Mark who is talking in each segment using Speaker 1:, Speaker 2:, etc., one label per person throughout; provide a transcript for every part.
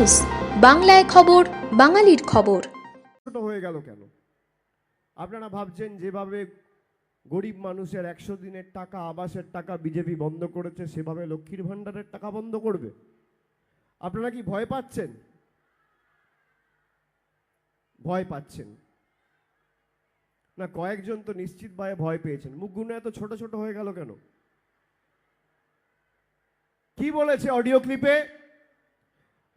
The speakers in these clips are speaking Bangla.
Speaker 1: নিউজ, বাংলায় খবর, বাঙালির খবর।
Speaker 2: ছোট হয়ে গেল কেন? আপনারা ভাবছেন যেভাবে গরিব মানুষের একশো দিনের টাকা, আবাসের টাকা বিজেপি বন্ধ করেছে, সেভাবে লক্ষ্মীর ভাণ্ডারের টাকা বন্ধ করবে? আপনারা কি ভয় পাচ্ছেন? ভয় পাচ্ছেন। না, কয়েকজন তো নিশ্চিত ভয়ে ভয় পেয়েছেন। মুখগুলো এত ছোট ছোট হয়ে গেল কেন? কি বলেছে অডিও ক্লিপে?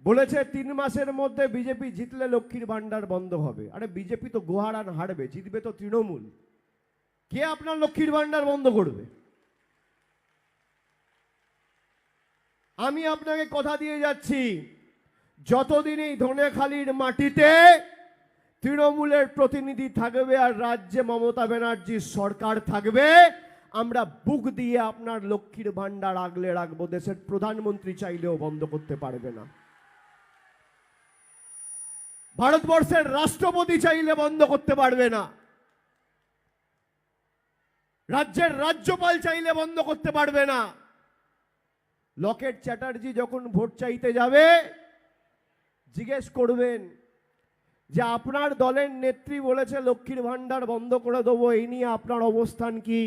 Speaker 2: বলেছে তিন মাসের মধ্যে বিজেপি জিতলে লক্ষ্মীর ভান্ডার বন্ধ হবে। আরে বিজেপি তো গোহারান হারবে, জিতবে তো তৃণমূল। কে আপনার লক্ষ্মীর ভান্ডার বন্ধ করবে? আমি আপনাকে কথা দিয়ে যাচ্ছি, যতদিন এই ধনেখালির মাটিতে তৃণমূলের প্রতিনিধি থাকবে আর রাজ্যে মমতা ব্যানার্জির সরকার থাকবে, আমরা বুক দিয়ে আপনার লক্ষ্মীর ভান্ডার আগলে রাখব। দেশের প্রধানমন্ত্রী চাইলেও বন্ধ করতে পারবে না। ভারতবর্ষের রাষ্ট্রপতি চাইলে বন্ধ করতে পারবে না। রাজ্যের রাজ্যপাল চাইলে বন্ধ করতে পারবে না। লকেট চ্যাটার্জি যখন ভোট চাইতে যাবে, জিজ্ঞেস করবেন যে আপনার দলের নেত্রী বলেছে লক্ষ্মীর ভান্ডার বন্ধ করে দেবো, এই নিয়ে আপনার অবস্থান কি?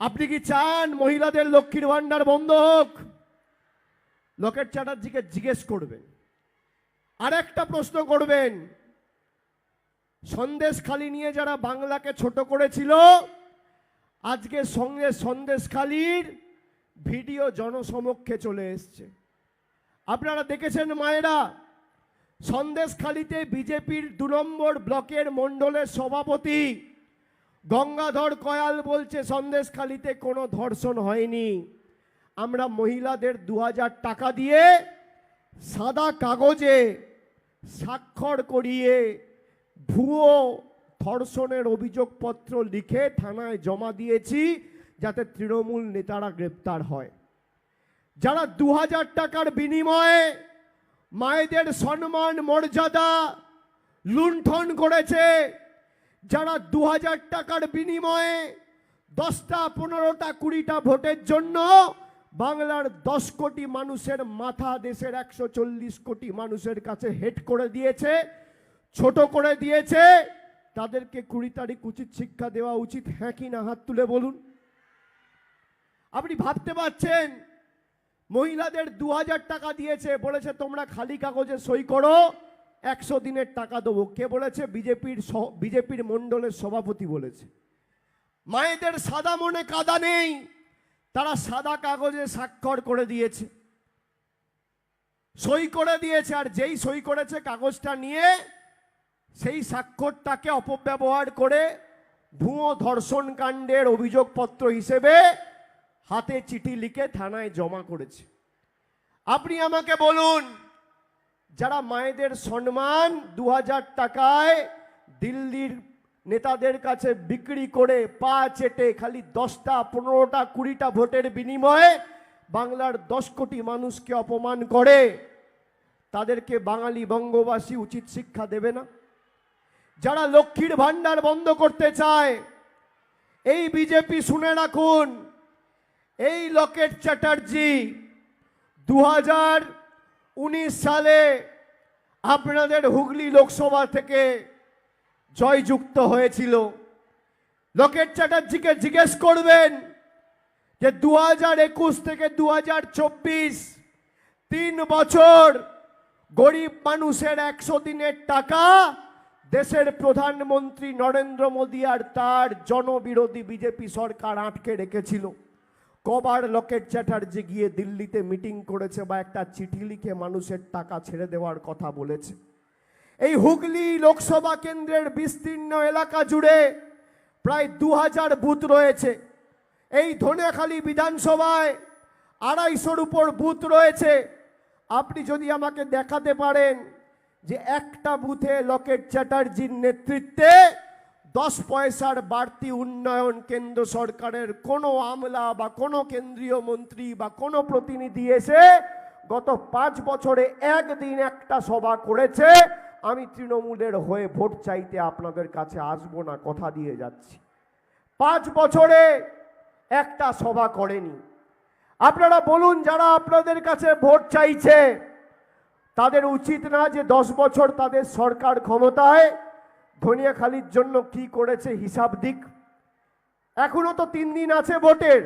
Speaker 2: আপনি কি চান মহিলাদের লক্ষ্মীর ভান্ডার বন্ধ হোক? লকেট চ্যাটার্জিকে জিজ্ঞেস করবেন। আর একটা প্রশ্ন করবেন। সন্দেশ খালি নিয়ে যারা বাংলাকে ছোট করেছিল, আজকে সঙ্গে সন্দেশ খালির ভিডিও জনসমক্ষে চলে এসছে। আপনারা দেখেছেন মায়েরা, সন্দেশখালিতে বিজেপির দু নম্বর ব্লকের মণ্ডলের সভাপতি গঙ্গাধর কয়াল বলছে, সন্দেশখালিতে কোনো ধর্ষণ হয়নি। আমরা মহিলাদের দু হাজার টাকা দিয়ে সাদা কাগজে স্বাক্ষর করিয়ে ভুয়ো ধর্ষণের অভিযোগপত্র লিখে থানায় জমা দিয়েছি যাতে তৃণমূল নেতারা গ্রেপ্তার হয়। যারা দু হাজার টাকার বিনিময়ে মায়েদের সম্মান, মর্যাদা লুণ্ঠন করেছে, যারা দু হাজার টাকার বিনিময়ে দশটা, পনেরোটা, কুড়িটা ভোটের জন্য বাংলার দশ কোটি মানুষের মাথা দেশের একশো চল্লিশ কোটি মানুষের কাছে হেড করে দিয়েছে, ছোট করে দিয়েছে। তাদেরকে কুড়ি তারিখ উচিত শিক্ষা দেওয়া উচিত হ্যাঁ কি না হাত তুলে বলুন। আপনি ভাবতে পারছেন, মহিলাদের দু হাজার টাকা দিয়েছে, বলেছে তোমরা খালি কাগজে সই করো, একশো দিনের টাকা দেবো। কে বলেছে? বিজেপির বিজেপির মণ্ডলের সভাপতি বলেছে। মায়েদের সাদা মনে কাদা নেই। তারা সাদা কাগজে স্বাক্ষর করে দিয়েছে। সই করে দিয়েছে, আর যেই সই করেছে কাগজটা নিয়ে সেই স্বাক্ষরটাকে অপব্যবহার করে ভুয়ো ধর্ষণ কাণ্ডের অভিযোগপত্র হিসেবে হাতে চিঠি লিখে থানায় জমা করেছে। আপনি আমাকে বলুন, যারা মায়েদের সম্মান দু হাজার টাকায় দিল্লির নেতাদের কাছে বিক্রি করে পা চেটে খালি দশটা, পনেরোটা, কুড়িটা ভোটের বিনিময়ে বাংলার দশ কোটি মানুষকে অপমান করে। তাদেরকে বাঙালি বঙ্গবাসী উচিত শিক্ষা দেবে না। যারা লক্ষ্মীর ভাণ্ডার বন্ধ করতে চায়, এই বিজেপি শুনে রাখুন, এই লকেট চ্যাটার্জি দু হাজার উনিশ সালে আপনাদের হুগলি লোকসভা থেকে জয়যুক্ত হয়েছিল। লকেট চ্যাটার্জিকে জিজ্ঞেস করবেন যে দু হাজার একুশ থেকে দু হাজার চব্বিশ তিন বছর গরিব মানুষের একশো দিনের টাকা দেশের প্রধানমন্ত্রী নরেন্দ্র মোদী আর তার জনবিরোধী বিজেপি সরকার আটকে রেখেছিল। কবার লকেট চ্যাটার্জি গিয়ে দিল্লিতে মিটিং করেছে বা একটা চিঠি লিখে মানুষের টাকা ছেড়ে দেওয়ার কথা বলেছে। এই হুগলি লোকসভা কেন্দ্রের বিস্তীর্ণ এলাকা জুড়ে প্রায় দু হাজার বুথ রয়েছে। এই ধনেখালি বিধানসভায় আড়াইশোর উপর বুথ রয়েছে। আপনি যদি আমাকে দেখাতে পারেন যে একটা বুথে লকেট চ্যাটার্জির নেতৃত্বে দশ পয়সার বাড়তি উন্নয়ন কেন্দ্র সরকারের কোনো আমলা বা কোনো কেন্দ্রীয় মন্ত্রী বা কোনো প্রতিনিধি এসে গত পাঁচ বছরে একদিন একটা সভা করেছে। আমি তৃণমূলের হয়ে ভোট চাইতে আপনাদের কাছে আসব না, কথা দিয়ে যাচ্ছি। পাঁচ বছরে একটা সভা করেনি। আপনারা বলুন, যারা আপনাদের কাছে ভোট চাইছে, তাদের উচিত না যে দশ বছর তাদের সরকার ক্ষমতায় ধনিয়াখালির জন্য কি করেছে হিসাব দিক। এখনও তো তিন দিন আছে ভোটের,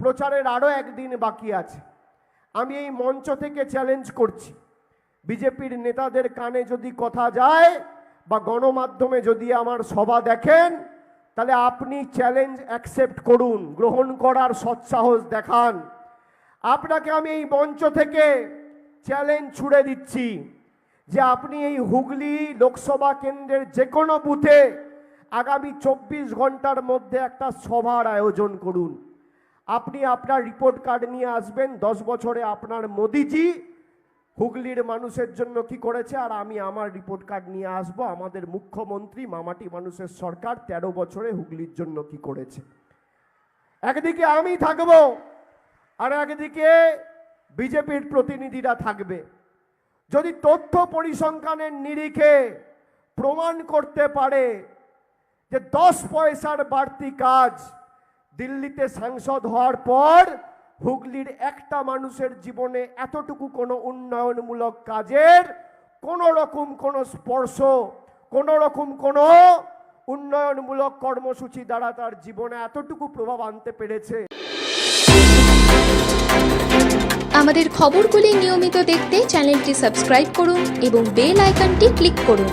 Speaker 2: প্রচারের আরও একদিন বাকি আছে। আমি এই মঞ্চ থেকে চ্যালেঞ্জ করছি। বিজেপির নেতাদের কানে যদি কথা যায় বা গণমাধ্যমে যদি আমার সভা দেখেন, তাহলে আপনি চ্যালেঞ্জ অ্যাকসেপ্ট করুন, গ্রহণ করার সৎসাহস দেখান। আপনাকে আমি এই মঞ্চ থেকে চ্যালেঞ্জ ছুড়ে দিচ্ছি যে আপনি এই হুগলি লোকসভা কেন্দ্রের যে কোনো বুথে আগামী চব্বিশ ঘণ্টার মধ্যে একটা সভার আয়োজন করুন। আপনি আপনার রিপোর্ট কার্ড নিয়ে আসবেন, দশ বছরে আপনার মোদিজি হুগলির মানুষের জন্য কি করেছে? আর আমি আমার রিপোর্ট কার্ড নিয়ে আসব। আমাদের মুখ্যমন্ত্রী মামাটি মানুষের সরকার তেরো বছরে হুগলির জন্য কি করেছে? একদিকে আমি থাকব, আর একদিকে বিজেপির প্রতিনিধিরা থাকবে। যদি তথ্য পরিসংখ্যানের নিরিখে প্রমাণ করতে পারে যে দশ পয়সার বাড়তি কাজ দিল্লিতে সাংসদ হওয়ার পর হুগলির একটা মানুষের জীবনে এতটুকু কোনো উন্নয়নমূলক কাজের কোনো রকম কোনো স্পর্শ, কোনো রকম কোনো উন্নয়নমূলক কর্মসূচি দ্বারা তার জীবনে এতটুকু প্রভাব আনতে পেরেছে।
Speaker 1: আমাদের খবরগুলি নিয়মিত দেখতে চ্যানেলটি সাবস্ক্রাইব করুন এবং বেল আইকনটি ক্লিক করুন।